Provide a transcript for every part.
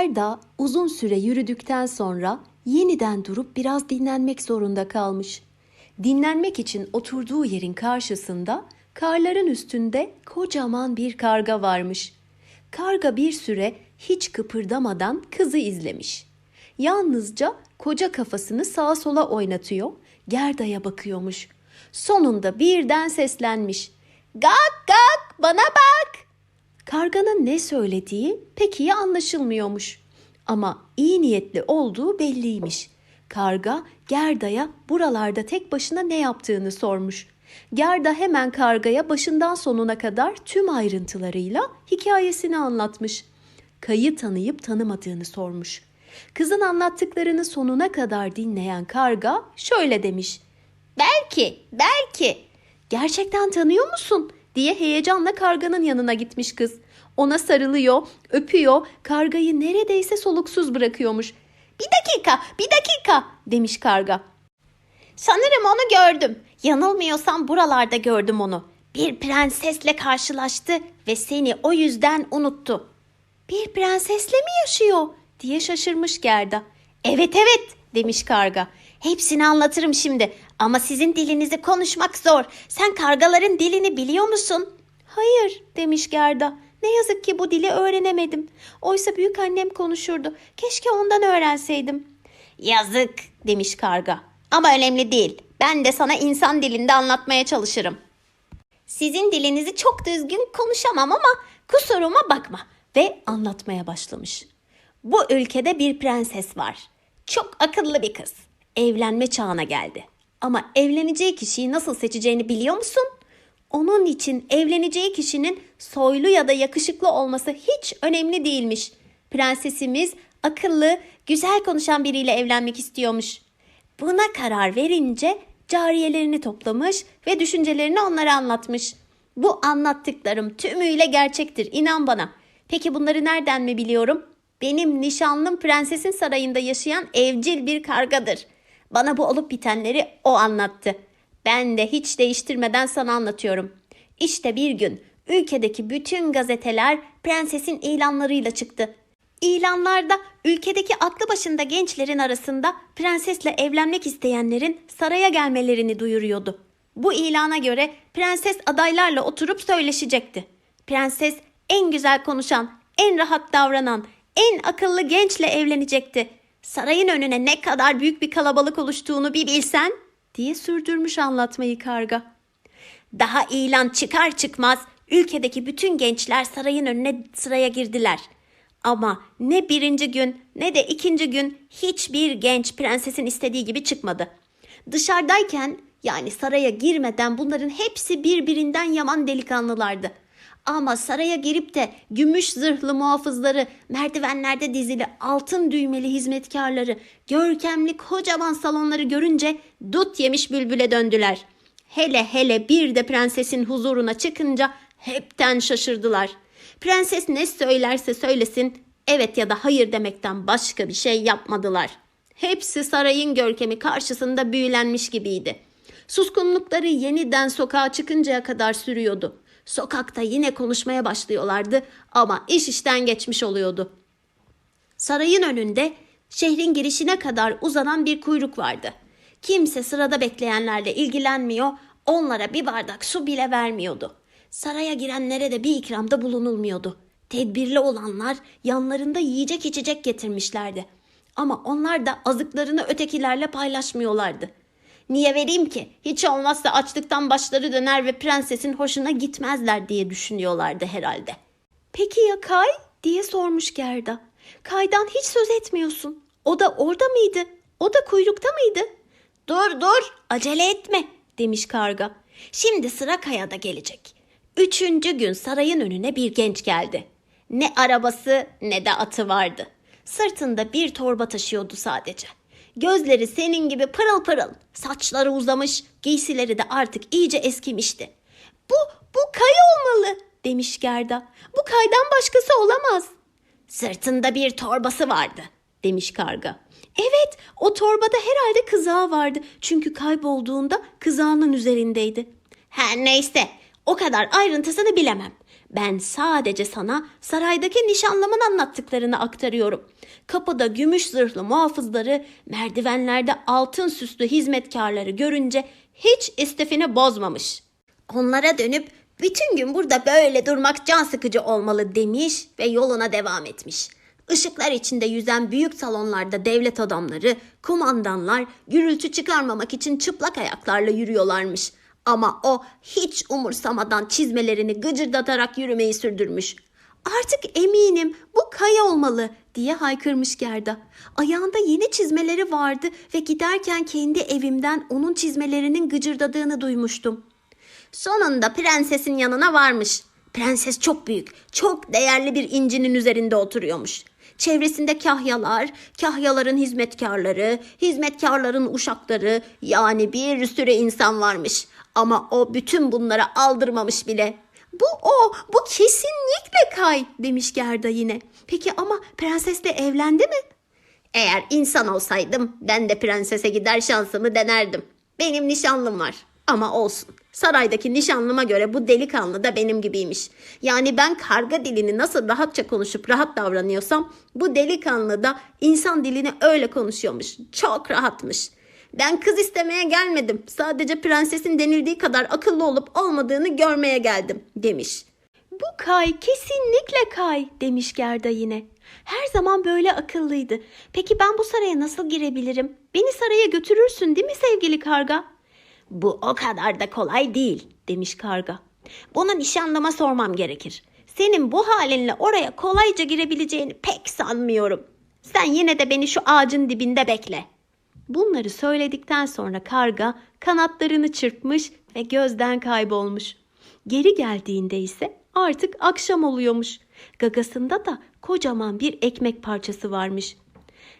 Gerda uzun süre yürüdükten sonra yeniden durup biraz dinlenmek zorunda kalmış. Dinlenmek için oturduğu yerin karşısında karların üstünde kocaman bir karga varmış. Karga bir süre hiç kıpırdamadan kızı izlemiş. Yalnızca koca kafasını sağa sola oynatıyor, Gerda'ya bakıyormuş. Sonunda birden seslenmiş. Gak gak bana bak. Karganın ne söylediği pek iyi anlaşılmıyormuş. Ama iyi niyetli olduğu belliymiş. Karga Gerda'ya buralarda tek başına ne yaptığını sormuş. Gerda hemen kargaya başından sonuna kadar tüm ayrıntılarıyla hikayesini anlatmış. Kayı tanıyıp tanımadığını sormuş. Kızın anlattıklarını sonuna kadar dinleyen karga şöyle demiş. Belki, belki. Gerçekten tanıyor musun? Diye heyecanla karganın yanına gitmiş kız. Ona sarılıyor, öpüyor, kargayı neredeyse soluksuz bırakıyormuş. Bir dakika, bir dakika demiş karga. Sanırım onu gördüm. Yanılmıyorsam buralarda gördüm onu. Bir prensesle karşılaştı ve seni o yüzden unuttu. Bir prensesle mi yaşıyor? diye şaşırmış Gerda. Evet evet demiş karga. Hepsini anlatırım şimdi ama sizin dilinizi konuşmak zor. Sen kargaların dilini biliyor musun? Hayır demiş Gerda. Ne yazık ki bu dili öğrenemedim. Oysa büyük annem konuşurdu. Keşke ondan öğrenseydim. Yazık demiş karga. Ama önemli değil. Ben de sana insan dilinde anlatmaya çalışırım. Sizin dilinizi çok düzgün konuşamam ama kusuruma bakma. Ve anlatmaya başlamış. Bu ülkede bir prenses var. Çok akıllı bir kız. Evlenme çağına geldi. Ama evleneceği kişiyi nasıl seçeceğini biliyor musun? Onun için evleneceği kişinin soylu ya da yakışıklı olması hiç önemli değilmiş. Prensesimiz akıllı, güzel konuşan biriyle evlenmek istiyormuş. Buna karar verince cariyelerini toplamış ve düşüncelerini onlara anlatmış. Bu anlattıklarım tümüyle gerçektir, inan bana. Peki bunları nereden mi biliyorum? Benim nişanlım prensesin sarayında yaşayan evcil bir kargadır. Bana bu olup bitenleri o anlattı. Ben de hiç değiştirmeden sana anlatıyorum. İşte bir gün ülkedeki bütün gazeteler prensesin ilanlarıyla çıktı. İlanlarda ülkedeki aklı başında gençlerin arasında prensesle evlenmek isteyenlerin saraya gelmelerini duyuruyordu. Bu ilana göre prenses adaylarla oturup söyleşecekti. Prenses en güzel konuşan, en rahat davranan, en akıllı gençle evlenecekti. Sarayın önüne ne kadar büyük bir kalabalık oluştuğunu bir bilsen diye sürdürmüş anlatmayı karga. Daha ilan çıkar çıkmaz ülkedeki bütün gençler sarayın önüne sıraya girdiler. Ama ne birinci gün ne de ikinci gün hiçbir genç prensesin istediği gibi çıkmadı. Dışarıdayken yani saraya girmeden bunların hepsi birbirinden yaman delikanlılardı. Ama saraya girip de gümüş zırhlı muhafızları, merdivenlerde dizili altın düğmeli hizmetkarları, görkemli kocaman salonları görünce dut yemiş bülbüle döndüler. Hele hele bir de prensesin huzuruna çıkınca hepten şaşırdılar. Prenses ne söylerse söylesin evet ya da hayır demekten başka bir şey yapmadılar. Hepsi sarayın görkemi karşısında büyülenmiş gibiydi. Suskunlukları yeniden sokağa çıkıncaya kadar sürüyordu. Sokakta yine konuşmaya başlıyorlardı ama iş işten geçmiş oluyordu. Sarayın önünde şehrin girişine kadar uzanan bir kuyruk vardı. Kimse sırada bekleyenlerle ilgilenmiyor, onlara bir bardak su bile vermiyordu. Saraya girenlere de bir ikramda bulunulmuyordu. Tedbirli olanlar yanlarında yiyecek içecek getirmişlerdi. Ama onlar da azıklarını ötekilerle paylaşmıyorlardı. Niye vereyim ki? Hiç olmazsa açlıktan başları döner ve prensesin hoşuna gitmezler diye düşünüyorlardı herhalde. Peki ya Kay? diye sormuş Gerda. Kay'dan hiç söz etmiyorsun. O da orada mıydı? O da kuyrukta mıydı? Dur dur acele etme demiş karga. Şimdi sıra Kaya'da gelecek. Üçüncü gün sarayın önüne bir genç geldi. Ne arabası ne de atı vardı. Sırtında bir torba taşıyordu sadece. Gözleri senin gibi pırıl pırıl, saçları uzamış, giysileri de artık iyice eskimişti. Bu, bu Kay olmalı demiş Gerda. Bu Kay'dan başkası olamaz. Sırtında bir torbası vardı demiş karga. Evet o torbada herhalde kızağı vardı. Çünkü kaybolduğunda kızağının üzerindeydi. Her neyse o kadar ayrıntısını bilemem. Ben sadece sana saraydaki nişanlımın anlattıklarını aktarıyorum. Kapıda gümüş zırhlı muhafızları, merdivenlerde altın süslü hizmetkarları görünce hiç istifini bozmamış. Onlara dönüp bütün gün burada böyle durmak can sıkıcı olmalı demiş ve yoluna devam etmiş. Işıklar içinde yüzen büyük salonlarda devlet adamları, kumandanlar gürültü çıkarmamak için çıplak ayaklarla yürüyorlarmış. Ama o hiç umursamadan çizmelerini gıcırdatarak yürümeyi sürdürmüş. Artık eminim bu kaya olmalı diye haykırmış Gerda. Ayağında yeni çizmeleri vardı ve giderken kendi evimden onun çizmelerinin gıcırdadığını duymuştum. Sonunda prensesin yanına varmış. Prenses çok büyük, çok değerli bir incinin üzerinde oturuyormuş. Çevresinde kahyalar, kahyaların hizmetkarları, hizmetkarların uşakları yani bir sürü insan varmış. Ama o bütün bunlara aldırmamış bile. Bu o, bu kesinlikle Kay demiş Gerda yine. Peki ama prensesle evlendi mi? Eğer insan olsaydım ben de prensese gider şansımı denerdim. Benim nişanlım var. Ama olsun. Saraydaki nişanlıma göre bu delikanlı da benim gibiymiş. Yani ben karga dilini nasıl rahatça konuşup rahat davranıyorsam bu delikanlı da insan dilini öyle konuşuyormuş. Çok rahatmış. Ben kız istemeye gelmedim. Sadece prensesin denildiği kadar akıllı olup olmadığını görmeye geldim demiş. Bu Kay kesinlikle Kay demiş Gerda yine. Her zaman böyle akıllıydı. Peki ben bu saraya nasıl girebilirim? Beni saraya götürürsün değil mi sevgili karga? Bu o kadar da kolay değil demiş karga. Bunu nişanlıma sormam gerekir. Senin bu halinle oraya kolayca girebileceğini pek sanmıyorum. Sen yine de beni şu ağacın dibinde bekle. Bunları söyledikten sonra karga kanatlarını çırpmış ve gözden kaybolmuş. Geri geldiğinde ise artık akşam oluyormuş. Gagasında da kocaman bir ekmek parçası varmış.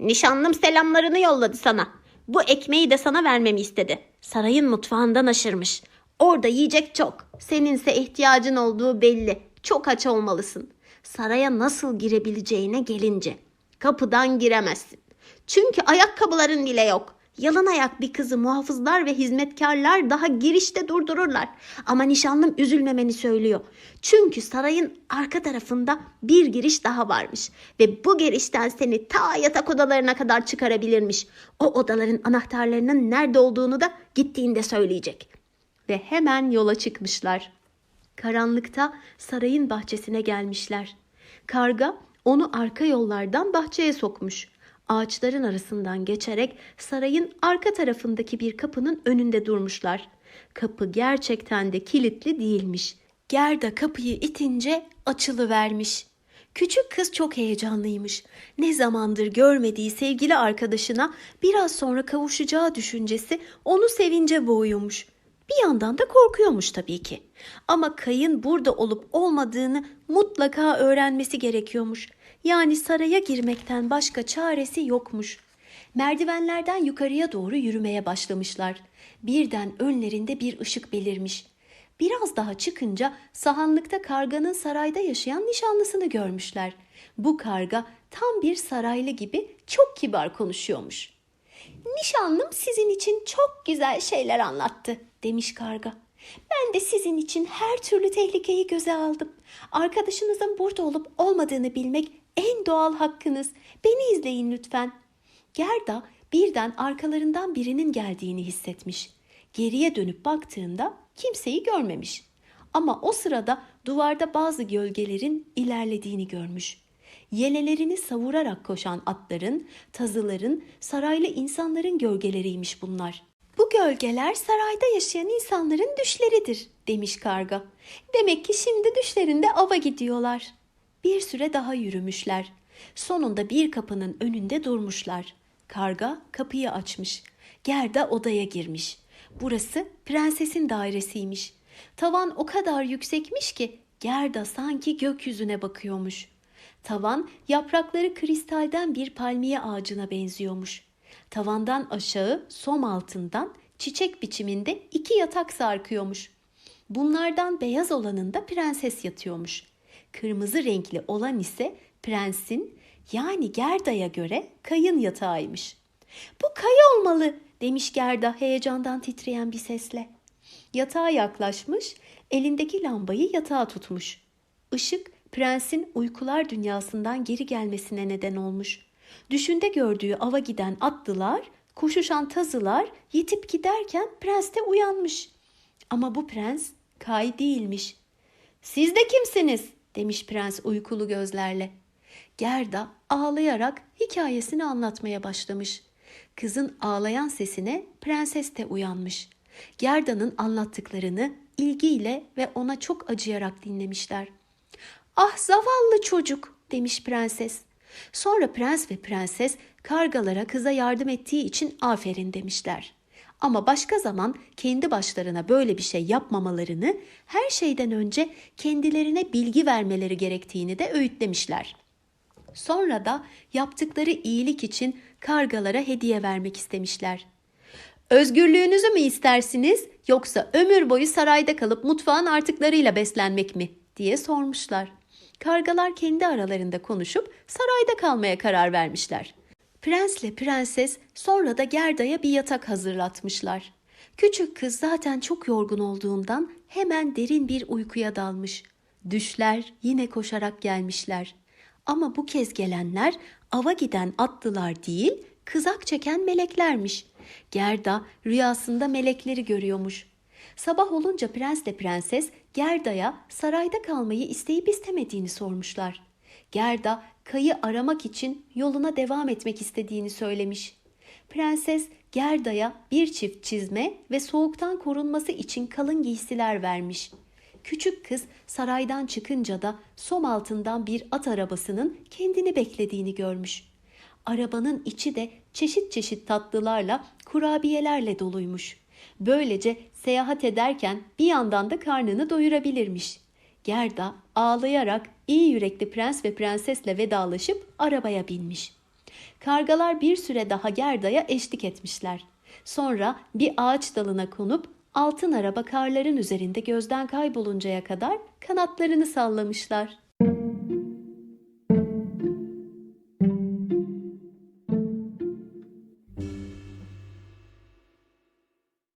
Nişanlım selamlarını yolladı sana. Bu ekmeği de sana vermemi istedi. Sarayın mutfağından aşırmış. Orada yiyecek çok. Seninse ihtiyacın olduğu belli. Çok aç olmalısın. Saraya nasıl girebileceğine gelince. Kapıdan giremezsin. Çünkü ayakkabıların bile yok. Yalın ayak bir kızı muhafızlar ve hizmetkarlar daha girişte durdururlar. Ama nişanlım üzülmemeni söylüyor. Çünkü sarayın arka tarafında bir giriş daha varmış. Ve bu girişten seni ta yatak odalarına kadar çıkarabilirmiş. O odaların anahtarlarının nerede olduğunu da gittiğinde söyleyecek. Ve hemen yola çıkmışlar. Karanlıkta sarayın bahçesine gelmişler. Karga onu arka yollardan bahçeye sokmuş. Ağaçların arasından geçerek sarayın arka tarafındaki bir kapının önünde durmuşlar. Kapı gerçekten de kilitli değilmiş. Gerda kapıyı itince açılıvermiş. Küçük kız çok heyecanlıymış. Ne zamandır görmediği sevgili arkadaşına biraz sonra kavuşacağı düşüncesi onu sevince boğuyormuş. Bir yandan da korkuyormuş tabii ki. Ama Kay'ın burada olup olmadığını mutlaka öğrenmesi gerekiyormuş. Yani saraya girmekten başka çaresi yokmuş. Merdivenlerden yukarıya doğru yürümeye başlamışlar. Birden önlerinde bir ışık belirmiş. Biraz daha çıkınca sahanlıkta karganın sarayda yaşayan nişanlısını görmüşler. Bu karga tam bir saraylı gibi çok kibar konuşuyormuş. Nişanlım sizin için çok güzel şeyler anlattı demiş karga. Ben de sizin için her türlü tehlikeyi göze aldım. Arkadaşınızın burada olup olmadığını bilmek en doğal hakkınız. Beni izleyin lütfen. Gerda birden arkalarından birinin geldiğini hissetmiş. Geriye dönüp baktığında kimseyi görmemiş. Ama o sırada duvarda bazı gölgelerin ilerlediğini görmüş. Yelelerini savurarak koşan atların, tazıların, saraylı insanların gölgeleriymiş bunlar. Bu gölgeler sarayda yaşayan insanların düşleridir demiş karga. Demek ki şimdi düşlerinde ava gidiyorlar. Bir süre daha yürümüşler. Sonunda bir kapının önünde durmuşlar. Karga kapıyı açmış. Gerda odaya girmiş. Burası prensesin dairesiymiş. Tavan o kadar yüksekmiş ki Gerda sanki gökyüzüne bakıyormuş. Tavan yaprakları kristalden bir palmiye ağacına benziyormuş. Tavandan aşağı som altından çiçek biçiminde iki yatak sarkıyormuş. Bunlardan beyaz olanında prenses yatıyormuş. Kırmızı renkli olan ise prensin yani Gerda'ya göre kayın yatağıymış. Bu kaya olmalı demiş Gerda heyecandan titreyen bir sesle. Yatağa yaklaşmış, elindeki lambayı yatağa tutmuş. Işık prensin uykular dünyasından geri gelmesine neden olmuş. Düşünde gördüğü ava giden atlılar, koşuşan tazılar yitip giderken prens de uyanmış. Ama bu prens Kay değilmiş. Siz de kimsiniz? Demiş prens uykulu gözlerle. Gerda ağlayarak hikayesini anlatmaya başlamış. Kızın ağlayan sesine prenses de uyanmış. Gerda'nın anlattıklarını ilgiyle ve ona çok acıyarak dinlemişler. Ah zavallı çocuk demiş prenses. Sonra prens ve prenses kargalara kıza yardım ettiği için aferin demişler. Ama başka zaman kendi başlarına böyle bir şey yapmamalarını, her şeyden önce kendilerine bilgi vermeleri gerektiğini de öğütlemişler. Sonra da yaptıkları iyilik için kargalara hediye vermek istemişler. Özgürlüğünüzü mü istersiniz yoksa ömür boyu sarayda kalıp mutfağın artıklarıyla beslenmek mi diye sormuşlar. Kargalar kendi aralarında konuşup sarayda kalmaya karar vermişler. Prensle prenses sonra da Gerda'ya bir yatak hazırlatmışlar. Küçük kız zaten çok yorgun olduğundan hemen derin bir uykuya dalmış. Düşler yine koşarak gelmişler. Ama bu kez gelenler ava giden atlılar değil, kızak çeken meleklermiş. Gerda rüyasında melekleri görüyormuş. Sabah olunca prensle prenses Gerda'ya sarayda kalmayı isteyip istemediğini sormuşlar. Gerda kayı aramak için yoluna devam etmek istediğini söylemiş. Prenses Gerda'ya bir çift çizme ve soğuktan korunması için kalın giysiler vermiş. Küçük kız saraydan çıkınca da som altından bir at arabasının kendini beklediğini görmüş. Arabanın içi de çeşit çeşit tatlılarla, kurabiyelerle doluymuş. Böylece seyahat ederken bir yandan da karnını doyurabilirmiş. Gerda ağlayarak iyi yürekli prens ve prensesle vedalaşıp arabaya binmiş. Kargalar bir süre daha Gerda'ya eşlik etmişler. Sonra bir ağaç dalına konup altın araba karların üzerinde gözden kayboluncaya kadar kanatlarını sallamışlar.